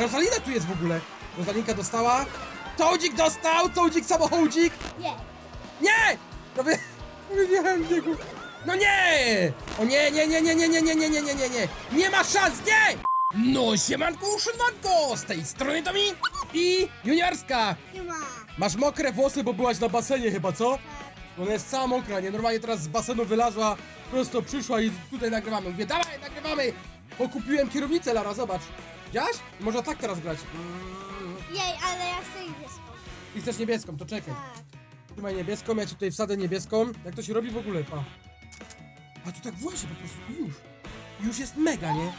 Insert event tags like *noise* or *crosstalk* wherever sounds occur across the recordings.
Rosalina tu jest w ogóle. Rosalinka dostała. Toadzik dostał! Toadzik samochodzik! Nie. Nie! No wy... Wjechałem w niego. No nie! O nie, nie, nie, nie, nie, nie, nie, nie, nie, nie, nie, nie! Nie ma szans, nie! No siemanko, uszynwanko! Z tej strony Tomi i Juniorska! Nie ma. Masz mokre włosy, bo byłaś na basenie chyba, co? Tak. Ona jest cała mokra, nie? Normalnie teraz z basenu wylazła, prosto przyszła i tutaj nagrywamy. Mówię, dawaj, nagrywamy! Bo kupiłem kierownicę, Lara, zobacz. Widziałaś? Można tak teraz grać. Mm. Jej, ale ja chcę niebieską. I chcesz niebieską, to czekaj. Tak. Trzymaj niebieską, ja ci tutaj wsadę niebieską. Jak to się robi w ogóle, pa. A tu tak właśnie po prostu już. Już jest mega, nie?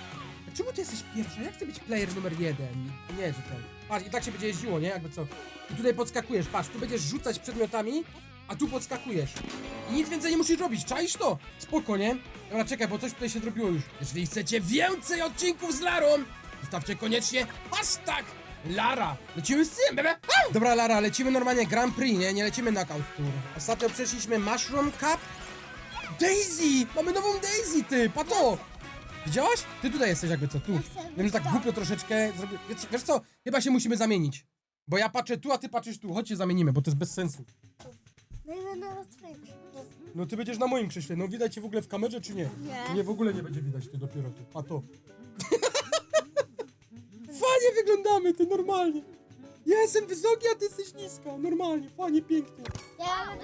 A czemu ty jesteś pierwsza? Jak chcę być player numer jeden? Nie, że ten. Patrz, i tak się będzie jeździło, nie? Jakby co. I tutaj podskakujesz, patrz, tu będziesz rzucać przedmiotami, a tu podskakujesz. I nic więcej nie musisz robić, czaisz to? Spoko, nie? Dobra, czekaj, bo coś tutaj się zrobiło już. Jeżeli chcecie więcej odcinków z Larą, zostawcie koniecznie hashtag Lara. Lecimy z tym, bebe. Au! Dobra, Lara, lecimy normalnie Grand Prix, nie? Nie lecimy Knockout Tour. Ostatnio przeszliśmy Mushroom Cup. Daisy! Mamy nową Daisy, ty! Pato! Widziałaś? Ty tutaj jesteś jakby co, tu. Wiem, że tak głupio troszeczkę zrobię. Wiesz- Wiesz co? Chyba się musimy zamienić. Bo ja patrzę tu, a ty patrzysz tu. Chodź się zamienimy, bo to jest bez sensu. No i będę na twoim No ty będziesz na moim krześle. No widać cię w ogóle w kamerze, czy nie? Nie. Nie, w ogóle nie będzie widać, ty dopiero ty. Pato. Fajnie wyglądamy, ty normalnie. Ja jestem wysoki, a ty jesteś niska. Normalnie, fajnie, pięknie. Ja.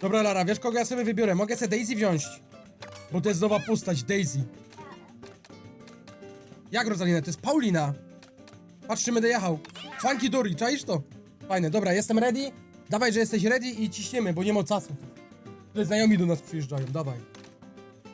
Dobra, Lara, wiesz kogo ja sobie wybiorę? Mogę sobie Daisy wziąć. Bo to jest nowa postać, Daisy. Jak Rosalina? To jest Paulina. Patrz, czym będę jechał. Funky Dory, czaisz to? Fajne, dobra, jestem ready. Dawaj, że jesteś ready i ciśniemy, bo nie ma czasu. Tutaj znajomi do nas przyjeżdżają, dawaj.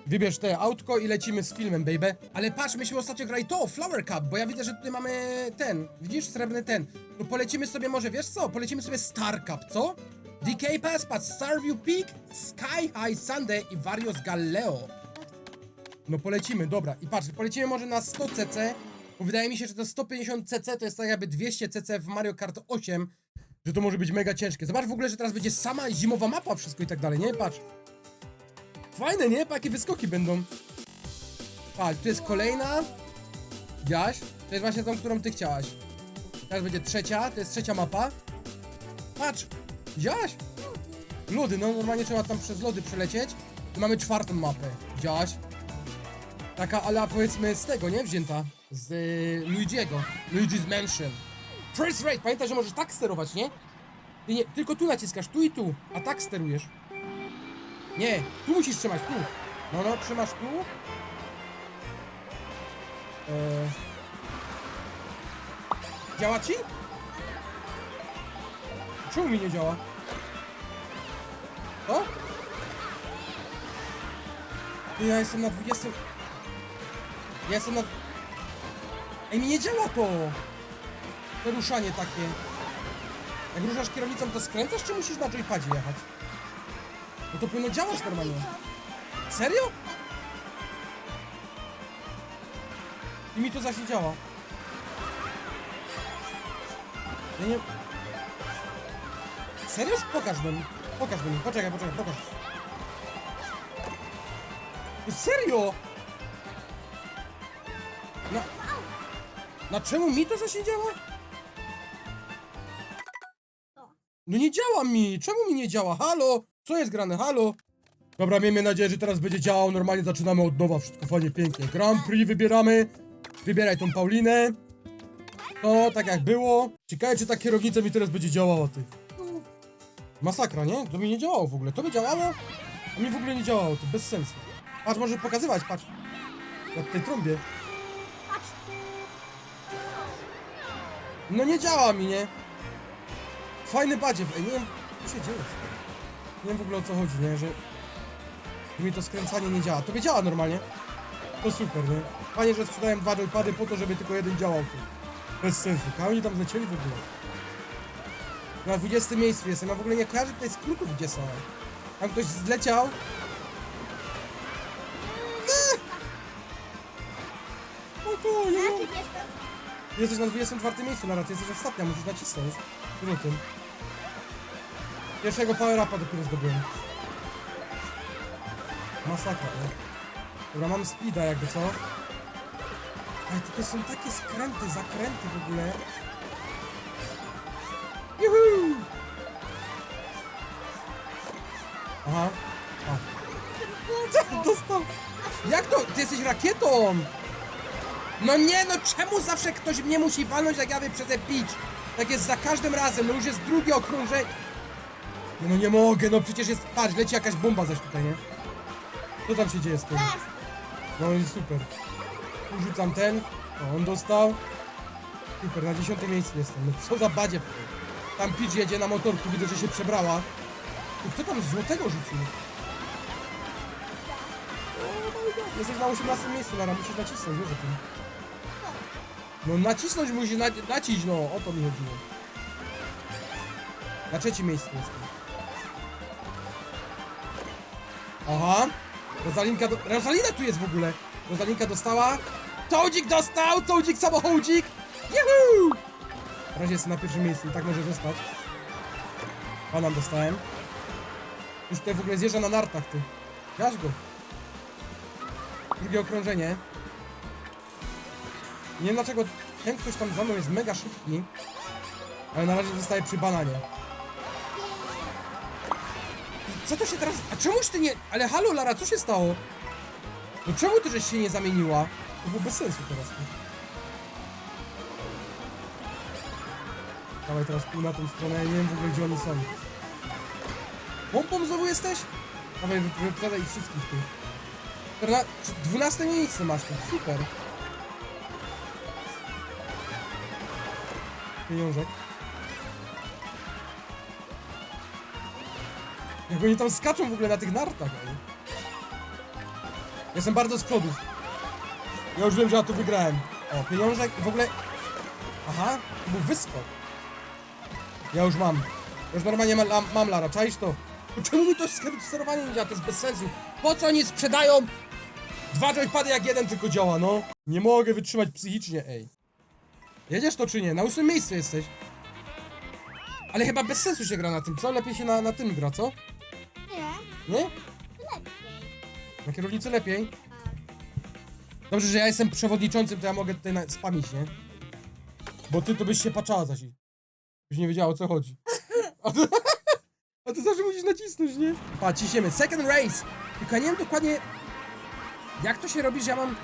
Wybierz te autko i lecimy z filmem, baby. Ale patrz, myśmy ostatnio grali to, Flower Cup, bo ja widzę, że tutaj mamy ten, widzisz, srebrny ten. No polecimy sobie może, wiesz co, polecimy sobie Star Cup, co? DK Pass, patrz, Starview Peak, Sky High Sunday i Varios Galleo. No polecimy, dobra. I patrz, polecimy może na 100 cc, bo wydaje mi się, że to 150 cc to jest tak jakby 200 cc w Mario Kart 8, że to może być mega ciężkie. Zobacz w ogóle, że teraz będzie sama zimowa mapa, wszystko i tak dalej, nie? Patrz. Fajne, nie? Jakie wyskoki będą. Patrz, tu jest kolejna. Widziałaś? To jest właśnie tą, którą ty chciałaś. Teraz będzie trzecia, to jest trzecia mapa. Patrz, widziałaś? Lody, no normalnie trzeba tam przez lody przelecieć. I mamy czwartą mapę. Widziałaś? Taka ala powiedzmy z tego, nie? Wzięta. Z y, Luigi'ego. Luigi's Mansion. First rate, pamiętaj, że możesz tak sterować, nie? Ty nie? Tylko tu naciskasz, tu i tu, a tak sterujesz. Nie, tu musisz trzymać, tu. No, no, trzymasz tu. Eee... Działa ci? Czemu mi nie działa? O? Ja jestem na 20... Ja jestem na... Ej, mi nie działa to! To ruszanie takie. Jak ruszasz kierownicą, to skręcasz, czy musisz na joypadzie jechać? No to powinno działać normalnie. Serio? I mi to zaś nie działa. Ja nie... Serio? Pokaż mi. Pokaż mi. Poczekaj, poczekaj, pokaż. No Serio? Na... Na czemu mi to zaś nie działa? No nie działa mi! Czemu mi nie działa? Halo? Co jest grane? Halo? Dobra, miejmy nadzieję, że teraz będzie działał. Normalnie zaczynamy od nowa. Wszystko fajnie, pięknie. Grand Prix wybieramy. Wybieraj tą Paulinę. To tak jak było. Ciekawe, czy ta kierownica mi teraz będzie działała, ty. Masakra, nie? To mi nie działało w ogóle. To by działało, a mi w ogóle nie działało. To bez sensu. Patrz, może pokazywać, patrz. Jak tej trąbie. No nie działa mi, nie? Fajny badziew, ej, nie wiem, co się dzieje. Nie wiem w ogóle o co chodzi, nie, że mi to skręcanie nie działa. Tobie działa normalnie. To super, nie? Fajnie, że sprzedają dwa joypady po to, żeby tylko jeden działał tu. Bez sensu. Oni tam zlecieli w ogóle. Na 20 miejscu jestem, a w ogóle nie kojarzę tutaj skrótów, gdzie są. Tam ktoś zleciał. Eee! O, Na nie? Jesteś na 24 miejscu, Lara, ty jesteś ostatnia, musisz nacisnąć. Tym? Pierwszego power-upa dopiero zdobyłem. Masakra, nie? Dobra, mam speeda jakby co? Ale tutaj są takie skręty, zakręty w ogóle. Juhu! Aha. *laughs* Dostał? Jak to? Ty jesteś rakietą! No nie, no czemu zawsze ktoś mnie musi walnąć, jak ja wyprzedzę pitch? Tak jest za każdym razem, no już jest drugie okrążenie. No, nie mogę, no przecież jest, patrz, leci jakaś bomba zaś tutaj, nie? Co tam się dzieje z tym? No i super. Tu rzucam ten, o, on dostał. Super, na dziesiątym miejscu jestem, no co za badziew. Tam pitch jedzie na motorku, widzę, że się przebrała. I kto tam złotego rzucił? Jesteś na 18 miejscu, Lara, musisz nacisnąć, wiesz o tym. No nacisnąć musisz, na, nacić, no, o to mi chodziło. Na trzecim miejscu jestem. Aha. Rozalinka, do... Rozalina tu jest w ogóle. Rozalinka dostała. Toadzik dostał! Toadzik samochodzik! Juhu! Na razie jestem na pierwszym miejscu tak może zostać. Banan dostałem. Już tutaj w ogóle zjeżdża na nartach, ty. Gaż go. Drugie okrążenie. Nie wiem dlaczego ten ktoś tam za mną jest mega szybki. Ale na razie zostaje przy bananie. Co to się teraz... A czemuś ty nie... Ale halo Lara, co się stało? No czemu ty żeś się nie zamieniła? To było bez sensu teraz. Dawaj teraz pół na tą stronę, ja nie wiem w ogóle gdzie oni są. Pompą znowu jesteś? Dawaj, wy- wyprzedaj ich wszystkich tu. Czterna... czy- Dwunaste miejsce masz tu, super. Pieniążek. Jak oni tam skaczą w ogóle na tych nartach, ej. Jestem bardzo z przodu. Ja już wiem, że ja tu wygrałem. O, pieniążek w ogóle... Aha, to był wyskok. Ja już mam. Już normalnie mam, mam Lara, czaisz to? To czemu mi to ster- sterowanie nie działa? To jest bez sensu. Po co oni sprzedają dwa joypady jak jeden tylko działa, no? Nie mogę wytrzymać psychicznie, ej. Jedziesz to czy nie? Na ósmym miejscu jesteś. Ale chyba bez sensu się gra na tym, co? Lepiej się na, na tym gra, co? Nie. Lepiej. Na kierownicy lepiej. Dobrze, że ja jestem przewodniczącym, to ja mogę tutaj spamić, nie? Bo ty to byś się patrzała zaś. Byś nie wiedziała o co chodzi. A ty, a zawsze musisz nacisnąć, nie? Pa, ciśniemy. Second race! Tylko ja nie wiem dokładnie jak to się robi, że ja mam...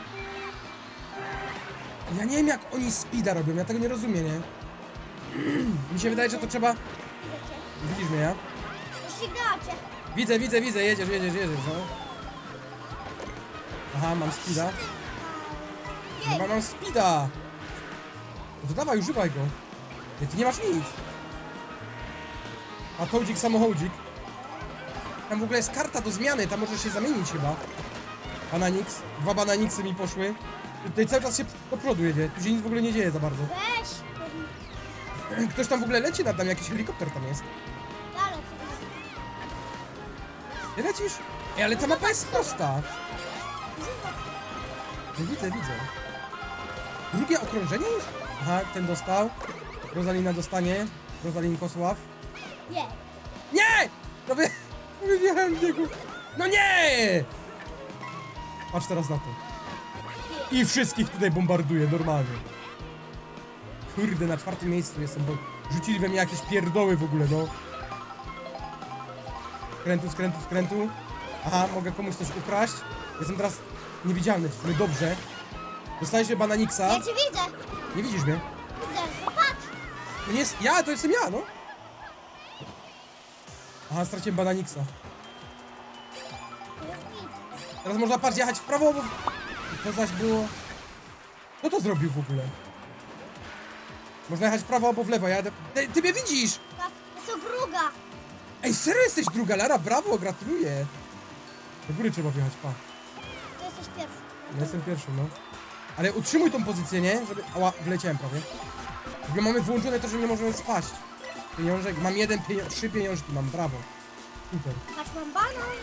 Ja nie wiem jak oni speeda robią, ja tego nie rozumiem, nie? *clears throat* Mi się wydaje, że to trzeba... Widzisz mnie, ja? Ścigacie. Widzę, widzę, widzę, jedziesz, jedziesz, jedziesz, no. Aha, mam speeda. Chyba mam speeda. No to dawaj, używaj go. Nie, ty nie masz nic. A tołdzik, samochodzik. Tam w ogóle jest karta do zmiany, tam możesz się zamienić chyba. Bananix. Dwa bananiksy mi poszły. Tutaj cały czas się do przodu jedzie. Tu się nic w ogóle nie dzieje za bardzo. Weź. Ktoś tam w ogóle leci nad nami, jakiś helikopter tam jest. Nie lecisz? Ej, ale ta mapa jest prosta. No widzę, widzę. Drugie okrążenie już? Aha, ten dostał. Rosalina dostanie. Rosalin Kosław. Nie. Nie! No wy... Wyjechałem w niego. No nie! Patrz teraz na to. I wszystkich tutaj bombarduję, normalnie. Kurde, na czwartym miejscu jestem, bo rzucili we mnie jakieś pierdoły w ogóle, no. Skrętu, skrętu, skrętu. Aha, mogę komuś coś ukraść. Jestem teraz niewidzialny, w sumie dobrze. Dostajesz się bananiksa. Ja cię widzę. Nie widzisz mnie? Widzę. No patrz. To nie jest ja, to jestem ja, no. Aha, straciłem bananiksa. Teraz można patrz jechać w prawo, bo... To zaś było... Kto to zrobił w ogóle? Można jechać w prawo albo w lewo, ja jadę... Ty, ty mnie widzisz! Tak. To jest druga. Ej, serio jesteś druga, Lara, brawo, gratuluję! Do góry trzeba wjechać, pa. To jesteś pierwszy. Ja jestem pierwszy, no. Ale utrzymuj tą pozycję, nie? Żeby... Ała, wleciałem prawie. W ogóle mamy włączone to, że nie możemy spaść. Pieniążek, mam jeden, pienio... trzy pieniążki mam, brawo. Super. Patrz, mam banan.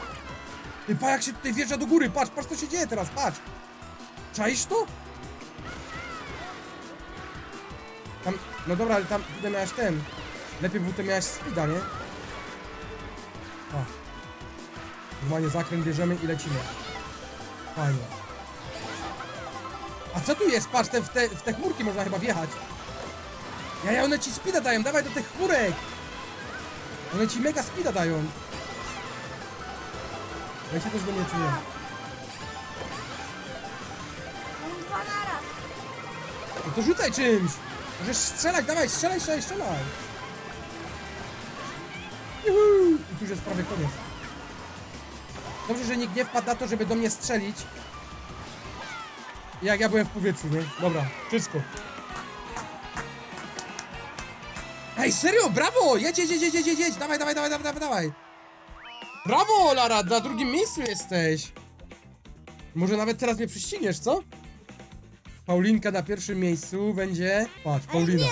Ty, pa jak się tutaj wjeżdża do góry, patrz, patrz co się dzieje teraz, patrz. Czaisz to? Tam, no dobra, ale tam tutaj miałeś ten. Lepiej był to miałeś speeda, nie? O. Normalnie zakręt bierzemy i lecimy. Fajnie. A co tu jest? Patrz, te, w, te, w te chmurki można chyba wjechać. Ja, ja, one ci speeda dają, dawaj do tych chmurek! One ci mega speeda dają. Weźcie też do mnie, naraz. No to rzucaj czymś! Możesz strzelać, dawaj, strzelaj, strzelaj, strzelaj! Juhu! Tu już jest prawie koniec. Dobrze, że nikt nie wpadł na to, żeby do mnie strzelić. Jak ja byłem w powietrzu, nie? Dobra, wszystko. Ej, serio, brawo! Jedź, jedź, jedź, jedź, jedź, jedź, dawaj, dawaj, dawaj, dawaj, dawaj! Brawo, Lara, na drugim miejscu jesteś! Może nawet teraz mnie prześcigniesz, co? Paulinka na pierwszym miejscu będzie. Patrz, Paulina.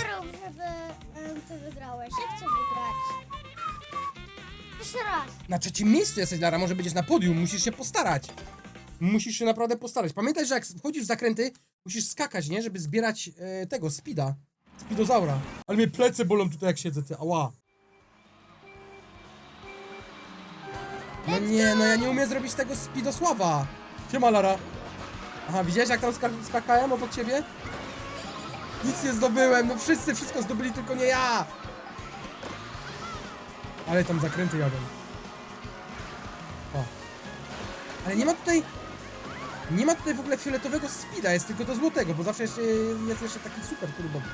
Na trzecim miejscu jesteś, Lara, może będziesz na podium, musisz się postarać. Musisz się naprawdę postarać. Pamiętaj, że jak wchodzisz w zakręty, musisz skakać, nie? Żeby zbierać e, tego, speeda. Speedozaura. Ale mnie plecy bolą tutaj jak siedzę, ty, ała. No nie, no ja nie umiem zrobić tego speedosława. Siema, Lara. Aha, widziałeś jak tam sk- skakałem obok ciebie? Nic nie zdobyłem, no wszyscy wszystko zdobyli, tylko nie ja. Ale tam zakręty jadą. Ale nie ma tutaj... Nie ma tutaj w ogóle fioletowego speeda, jest tylko do złotego, bo zawsze jeszcze jest jeszcze taki super turbowy.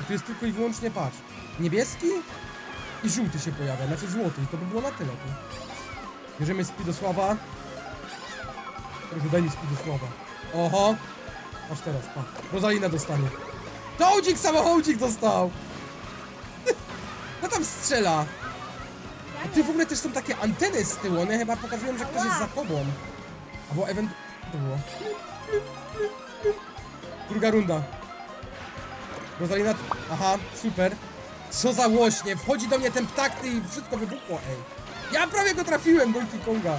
A tu jest tylko i wyłącznie, patrz, niebieski i żółty się pojawia, znaczy złoty i to by było na tyle. Tu. Bierzemy Speedosława. Proszę, daj mi Speedosława. Oho! Aż teraz, pa. Rosalina dostanie. Hołdzik, samochodzik dostał! *laughs* No tam strzela! A ty w ogóle też są takie anteny z tyłu, one chyba pokazują, że ktoś jest za tobą. Albo ewentualnie... to było? Druga runda. Rosalina... Aha, super. Co za łośnie, wchodzi do mnie ten ptak ty i wszystko wybuchło, ej. Ja prawie go trafiłem, Donkey Konga.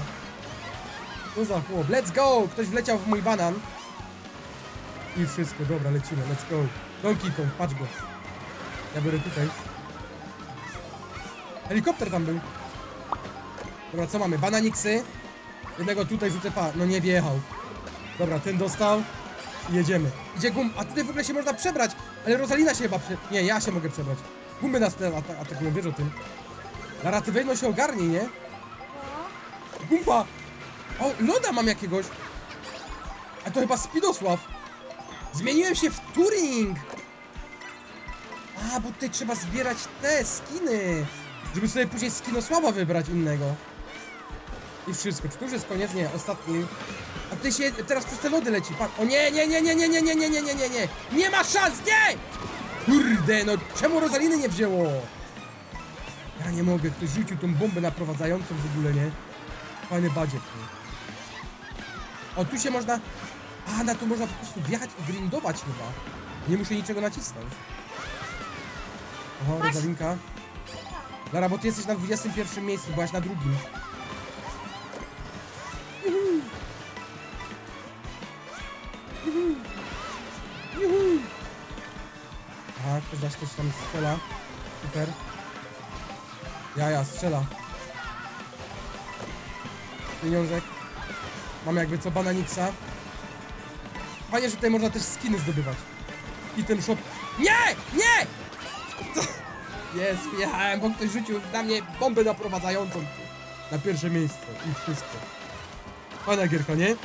Co za chłop, let's go! Ktoś wleciał w mój banan. I wszystko, dobra, lecimy, let's go. Donkey Kong, patrz go. Ja biorę tutaj. Helikopter tam był. Dobra, co mamy? Bananiksy. Jednego tutaj rzucę pa. No nie wjechał. Dobra, ten dostał. Jedziemy. Idzie gum. A tutaj w ogóle się można przebrać. Ale Rosalina się chyba prze... Nie, ja się mogę przebrać. Gumy nas te ata atakują, wiesz o tym. Lara, ty weź no się ogarnij, nie? Gumba! O, loda mam jakiegoś. A to chyba Spidosław. Zmieniłem się w Turing. A, bo tutaj trzeba zbierać te skiny. Żeby sobie później skinosława wybrać innego. I wszystko. Czy to już jest koniec? Nie, ostatni. A tutaj się teraz przez te lody leci. Pan... O nie, nie, nie, nie, nie, nie, nie, nie, nie, nie, nie, nie. Nie ma szans, nie! Kurde, no czemu Rosaliny nie wzięło? Ja nie mogę, ktoś rzucił tą bombę naprowadzającą w ogóle, nie? Fajny badziew. nie? O, tu się można... A, na to można po prostu wjechać i grindować chyba. Nie muszę niczego nacisnąć. Oho, Rosalinka. Lara, bo ty jesteś na 21 miejscu, byłaś na drugim. Juhu. Juhu. Aha, ktoś dasz coś tam strzela. Super. Ja, ja, strzela. Pieniążek. Mam jakby co bananiksa. Fajnie, że tutaj można też skiny zdobywać. I ten shop... Nie! Nie! Jest, wjechałem, bo ktoś rzucił na mnie bombę naprowadzającą. Na pierwsze miejsce i wszystko. Fajna gierka, nie?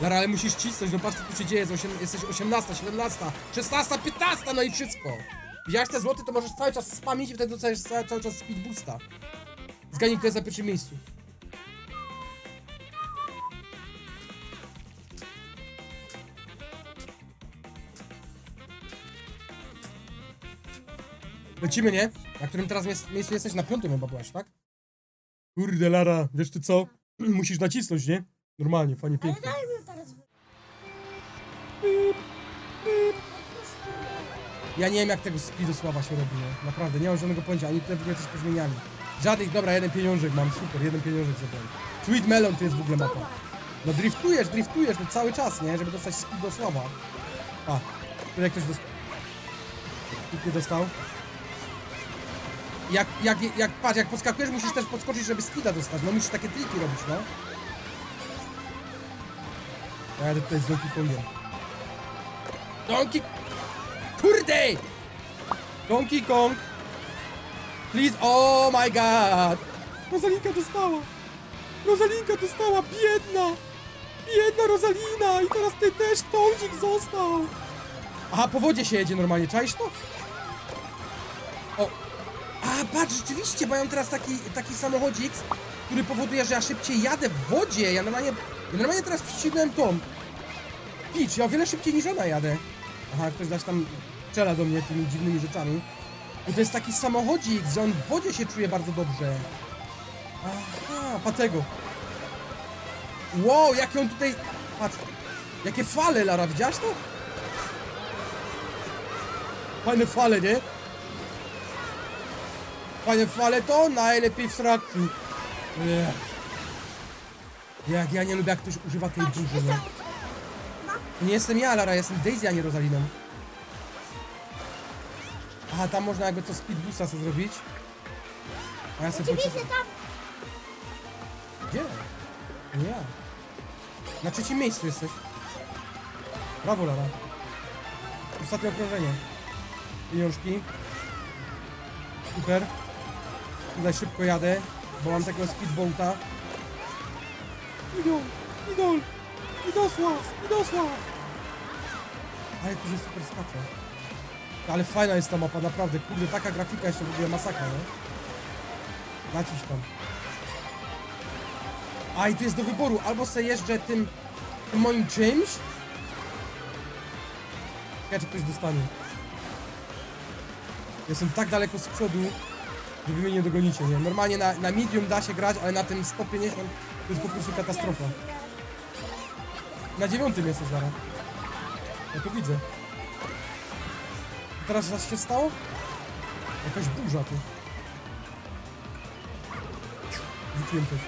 Lara, ale musisz cisnąć, no patrz co tu się dzieje, jesteś 18, 17, 16, 15, no i wszystko. Widziałeś te złoty, to możesz cały czas spamić i wtedy dostajesz cały, czas speed boosta. Zgadnij, kto jest na pierwszym miejscu. Lecimy, nie? Na którym teraz miejscu jesteś? Na piątym chyba byłaś, tak? Kurde, Lara, wiesz ty co? *clears throat* Musisz nacisnąć, nie? Normalnie, fajnie, pięknie. daj mi teraz wy... Ja nie wiem jak tego Speedosława się robi, nie? Naprawdę, nie mam żadnego pojęcia, oni tutaj w ogóle coś pozmieniali. Żadnych, dobra, jeden pieniążek mam, super, jeden pieniążek zabrałem. Sweet Melon to jest w ogóle mapa. No driftujesz, driftujesz, no cały czas, nie? Żeby dostać Speedosława. A, tutaj ktoś dostał. Nikt nie dostał. Jak, jak, jak, patrz, jak podskakujesz, musisz też podskoczyć, żeby speeda dostać. No musisz takie triki robić, no. Ja tutaj z Donkey Kongiem. Donkey... Kurde! Donkey Kong! Please, oh my god! Rosalinka dostała! Rosalinka dostała, biedna! Biedna Rosalina! I teraz ty też, Tądzik został! Aha, po wodzie się jedzie normalnie, czaisz to? O! A, patrz, rzeczywiście, mam teraz taki, taki samochodzik, który powoduje, że ja szybciej jadę w wodzie. Ja normalnie, ja normalnie teraz przycisnąłem tą. Picz, ja o wiele szybciej niż ona jadę. Aha, ktoś zaś tam strzela do mnie tymi dziwnymi rzeczami. I to jest taki samochodzik, że on w wodzie się czuje bardzo dobrze. Aha, pa tego. Wow, jakie on tutaj... Patrz. Jakie fale, Lara, widziałaś to? Fajne fale, nie? Fajne fale to najlepiej w sraku. Jak ja nie lubię, jak ktoś używa tej burzy, no. Nie jestem ja, Lara, jestem Daisy, a nie Rosaliną. Aha, tam można jakby to speedbusta sobie zrobić. A ja sobie Oczywiście tam. Gdzie? Nie ja. Na trzecim miejscu jesteś. Brawo, Lara. Ostatnie okrążenie. Pieniążki. Super. Tutaj szybko jadę, bo mam takiego speedboata. Idol! Idol! Idosław! Idosław! Ale tu się super skacze. Ale fajna jest ta mapa, naprawdę. Kurde, taka grafika jeszcze w ogóle masakra, nie? Naciś tam. A i tu jest do wyboru, albo se jeżdżę tym, tym moim czymś. Ja czy ktoś dostanie. Jestem tak daleko z przodu, że wy mnie nie dogonicie, nie? Normalnie na, na medium da się grać, ale na tym 150 to jest po prostu katastrofa. Na dziewiątym jesteś zaraz. Ja to widzę. A teraz coś się stało? Jakaś burza tu. Rzuciłem coś.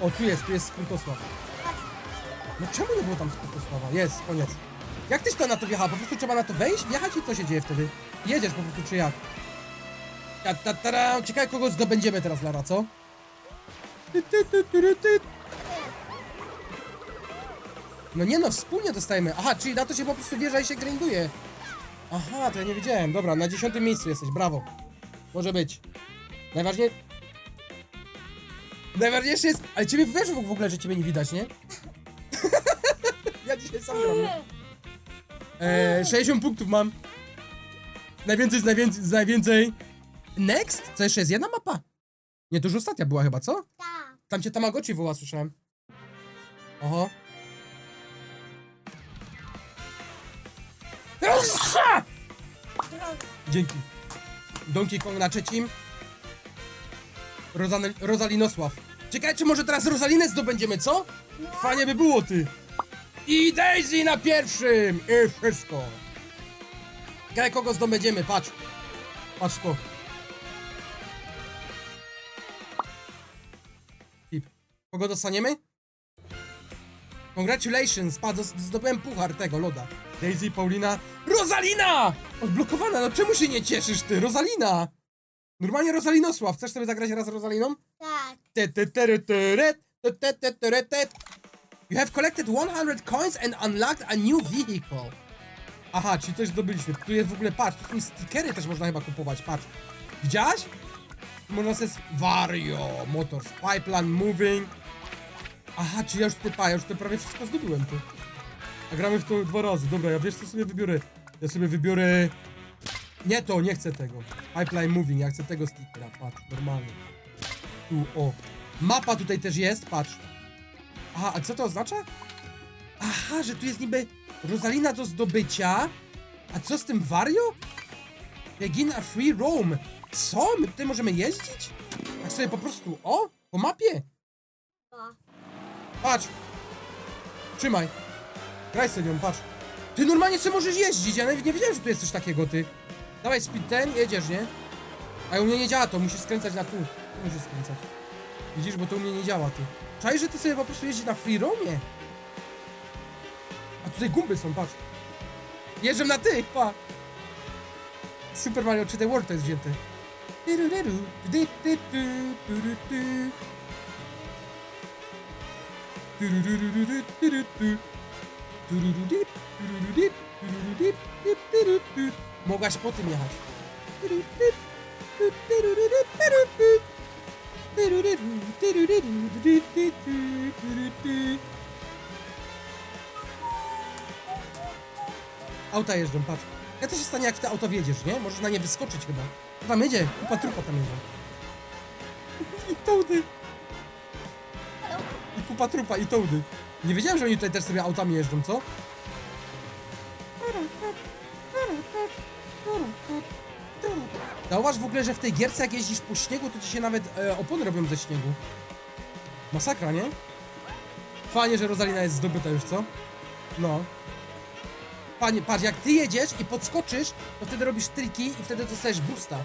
O, tu jest, tu jest Skrytosław. No czemu nie było tam Skrytosława? Jest, koniec. Jak tyś to na to wjechała? Po prostu trzeba na to wejść, wjechać i co się dzieje wtedy? Jedziesz po prostu, czy jak? Ta, ta, ta, Ciekawe kogo zdobędziemy teraz, Lara, co? Ty, ty, ty, ty, ty. No nie no, wspólnie dostajemy. Aha, czyli na to się po prostu wjeżdża i się grinduje. Aha, to ja nie wiedziałem. Dobra, na dziesiątym miejscu jesteś, brawo. Może być. Najważniejsze... Najważniejsze jest... Ale ciebie wiesz w ogóle, że ciebie nie widać, nie? *laughs* ja dzisiaj sam. Eee, 60 punktów mam. Najwięcej z najwięcej, z najwięcej. Next? Co jeszcze jest? Jedna mapa? Nie, to już ostatnia była chyba, co? Tak. Tam cię Tamagotchi woła, słyszałem. Oho. Dzięki. Donkey Kong na trzecim. Rozan- Rozalinosław. Ciekawe, czy może teraz Rosalinę zdobędziemy, co? Fajnie by było, ty. I Daisy na pierwszym! I wszystko. Ciekawe, kogo zdobędziemy, patrz. Patrz to. Kogo dostaniemy? Congratulations, pa, zdobyłem puchar tego loda. Daisy, Paulina, Rosalina! Odblokowana, no czemu się nie cieszysz ty, Rosalina? Normalnie Rosalinosław, chcesz sobie zagrać raz z Rosaliną? Tak. Te, te, te, te, re, te, te, te, te, re, te. You have collected 100 coins and unlocked a new vehicle. Aha, czyli coś zdobyliśmy. Tu jest w ogóle, patrz, tu są stickery też można chyba kupować, patrz. Widziałaś? Można sobie... Vario, Motors, Pipeline, Moving. Aha, czy ja już tutaj, pa, ja już tutaj prawie wszystko zdobyłem tu. A gramy w to dwa razy. Dobra, ja wiesz co sobie wybiorę? Ja sobie wybiorę... Nie to, nie chcę tego. Pipeline Moving, ja chcę tego stickera, patrz, normalnie. Tu, o. Mapa tutaj też jest, patrz. Aha, a co to oznacza? Aha, że tu jest niby Rosalina do zdobycia. A co z tym Wario? Begin a free roam. Co? My tutaj możemy jeździć? Tak sobie po prostu, o, po mapie. Patrz. Trzymaj. Graj sobie nią, patrz. Ty normalnie sobie możesz jeździć, ja nawet nie wiedziałem, że tu jest coś takiego, ty. Dawaj speed ten, jedziesz, nie? A u mnie nie działa to, musisz skręcać na. Tu musisz skręcać. Widzisz, bo to u mnie nie działa, ty. Czaj, że ty sobie po prostu jeździsz na free roamie. A tutaj gumby są, patrz. Jeżdżę na tych, pa. Super Mario 3D World to jest wzięte. Mogłaś po tym jechać. Auta jeżdżą, patrz. Ja to się stanie, jak w te auto wjedziesz, nie? Możesz na nie wyskoczyć chyba. Tam jedzie? Kupa trupa tam jedzie. I tołdy. Kupa trupa, i tołdy. Nie wiedziałem, że oni tutaj też sobie autami jeżdżą, co? Zauważ w ogóle, że w tej gierce jak jeździsz po śniegu, to ci się nawet e, opony robią ze śniegu. Masakra, nie? Fajnie, że Rosalina jest zdobyta już, co? No. Panie, patrz, jak ty jedziesz i podskoczysz, to wtedy robisz triki i wtedy dostajesz boosta.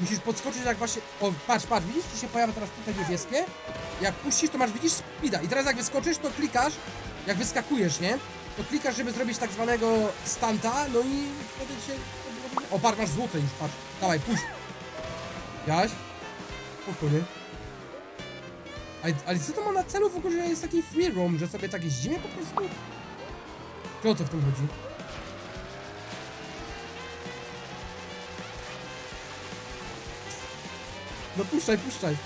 Musisz podskoczyć jak właśnie... O, patrz, patrz, widzisz, ci się pojawia teraz tutaj niebieskie? Jak puścisz, to masz, widzisz, speeda. I teraz jak wyskoczysz, to klikasz, jak wyskakujesz, nie? To klikasz, żeby zrobić tak zwanego stanta, no i wtedy się... O, patrz, masz złote już, patrz. Dawaj, puść. Jaś? Spokojnie. Ale, ale co to ma na celu w ogóle, że jest taki free roam, że sobie tak jeździmy po prostu? Czy o co w tym chodzi? No puszczaj, puszczaj.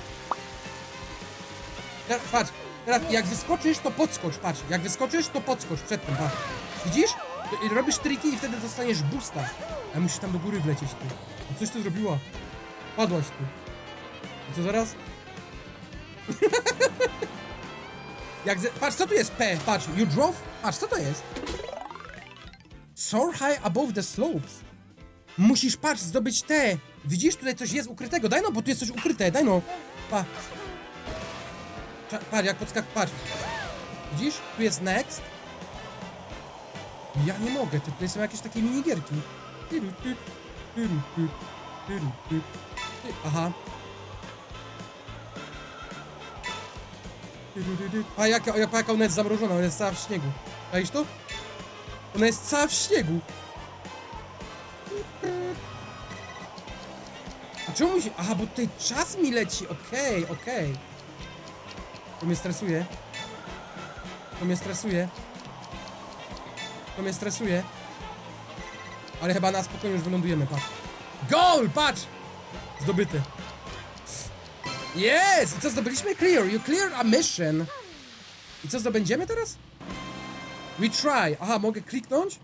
Teraz, patrz, teraz jak wyskoczysz, to podskocz, patrz. Jak wyskoczysz, to podskocz przed tym, patrz. Widzisz? Robisz triki i wtedy dostaniesz boosta. Ale musisz tam do góry wlecieć, ty. A coś ty zrobiła. Padłaś, ty. I co zaraz? *laughs* jak ze... Patrz, co tu jest P? Patrz, you drove? Patrz, co to jest? Soar high above the slopes. Musisz, patrz, zdobyć te. Widzisz, tutaj coś jest ukrytego. Daj no, bo tu jest coś ukryte. Daj no. Pa. Patrz, jak podskak... Patrz. Widzisz? Tu jest next. Ja nie mogę, tu- tutaj są jakieś takie minigierki. Aha. Tyru, ty, ty. A jaka, jaka jaka ona jest zamrożona, ona jest cała w śniegu. Czaisz to? Ona jest cała w śniegu. Czemu się... Aha, bo tutaj czas mi leci. Okej, okej. To mnie stresuje. To mnie stresuje. To mnie stresuje. Ale chyba na spokojnie już wylądujemy, patrz. Goal! Patrz! Zdobyty. Jest! I co zdobyliśmy? Clear. You cleared a mission. I co zdobędziemy teraz? Retry. Aha, mogę kliknąć?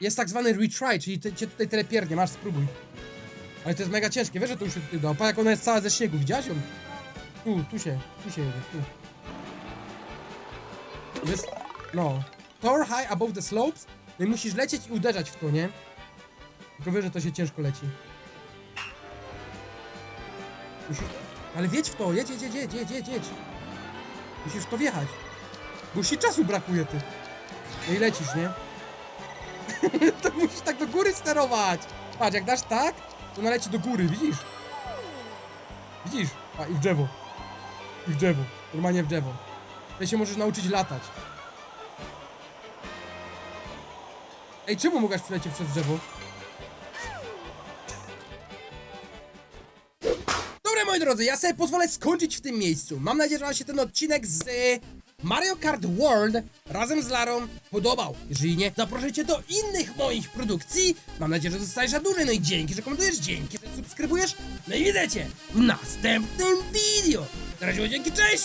Jest tak zwany retry, czyli cię tutaj telepiernie. Masz, spróbuj. Ale to jest mega ciężkie. Wiesz, że tu już się tutaj da. Pa, jak ona jest cała ze śniegu. Widziałaś ją? Tu, tu się, tu się jedzie, tu. Jest, no. Tower high above the slopes. No i musisz lecieć i uderzać w to, nie? Tylko wiesz, że to się ciężko leci. Musisz... Ale wiedź w to, jedź, jedź, jedź, jedź, jedź, jedź. Musisz w to wjechać. Bo już ci czasu brakuje, ty. No i lecisz, nie? *laughs* to musisz tak do góry sterować. Patrz, jak dasz tak, to ona leci do góry, widzisz? Widzisz? A, i w drzewo. I w drzewo. Normalnie w drzewo. Ty się możesz nauczyć latać. Ej, czemu mogłaś przylecieć przez drzewo? Dobra, moi drodzy, ja sobie pozwolę skończyć w tym miejscu. Mam nadzieję, że Wam się ten odcinek z Mario Kart World razem z Larą podobał. Jeżeli nie, zapraszajcie do innych moich produkcji. Mam nadzieję, że zostajesz na dłużej. No i dzięki, że komentujesz, dzięki, że subskrybujesz. No i widzecie w następnym video. Na razie, dzięki, cześć!